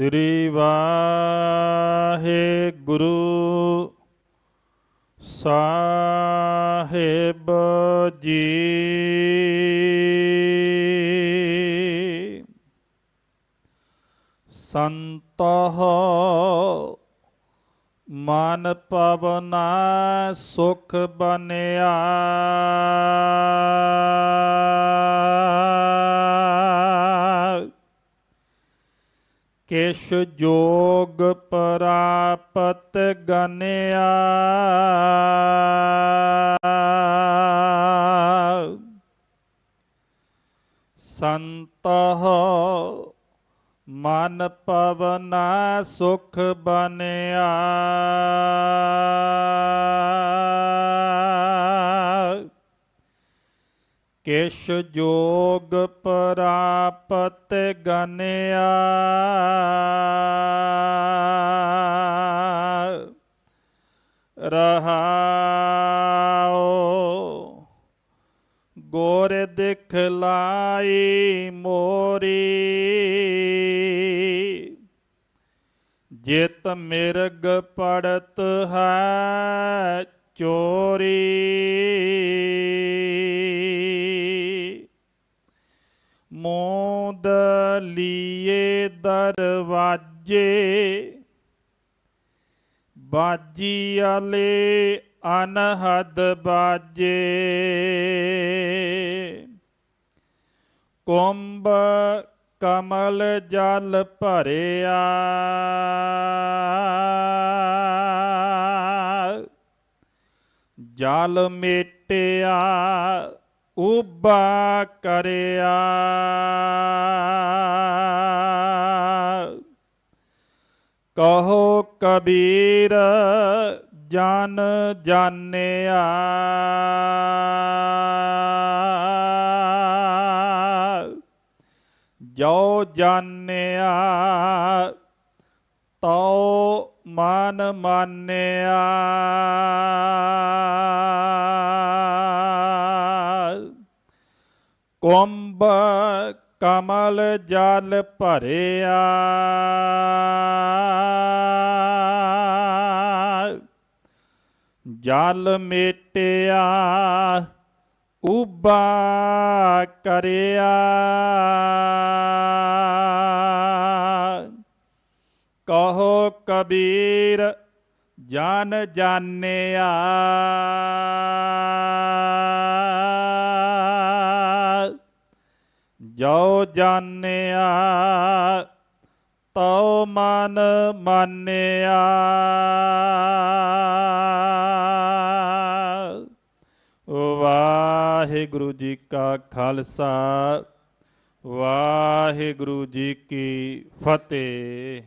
ਸ੍ਰੀ ਵਾਹਿਗੁਰੂ ਸਾਹਿਬ ਜੀ। ਸੰਤਹ ਮਨ ਪਵਨਾ ਸੁਖ ਬਨਿਆ। ਕਿਛ ਜੋਗ ਪ੍ਰਾਪਤ ਗਨਿਆ। ਸੰਤਹ ਮਨ ਪਵਨਾ ਸੁਖ ਬਨਿਆ। ਕਿਛ ਜੋਗ ਪ੍ਰਾਪਤ ਗਨਿਆ। ਰਹਾਉ ਗੋਰ ਦਿਖਲਾਈ ਮੋਰੀ। ਜਿਤ ਮਿਰਗ ਪੜਤ ਹੈ ਚੋਰੀ। ਮੋਦ ਲੀਏ ਦਰਵਾਜੇ ਬਾਜੀ ਵਾਲੇ ਅਨਹਦ ਬਾਜੇ। ਕੁੰਭ ਕਮਲ ਜਲ ਭਰਿਆ ਜਲ ਮੇਟਿਆ ਉਬਾ ਕਰਿਆ। ਕਹੋ ਕਬੀਰ ਜਨ ਜਾਣਿਆ। ਜੋ ਜਾਣਿਆ ਤਉ ਮਨ ਮਾਨਿਆ। ਕੁੰਭ ਕਮਲ ਜਲ ਭਰਿਆ। ਜਲ ਮੇਟਿਆ ਉਬਾ ਕਰਿਆ। ਕਹੋ ਕਬੀਰ ਜਨ ਜਾਣਿਆ। ਜੋ ਜਾਣਿਆ ਤਉ ਮਨ ਮਾਨਿਆ। ਵਾਹਿਗੁਰੂ ਜੀ ਕਾ ਖਾਲਸਾ ਵਾਹਿਗੁਰੂ ਜੀ ਕੀ ਫਤਿਹ।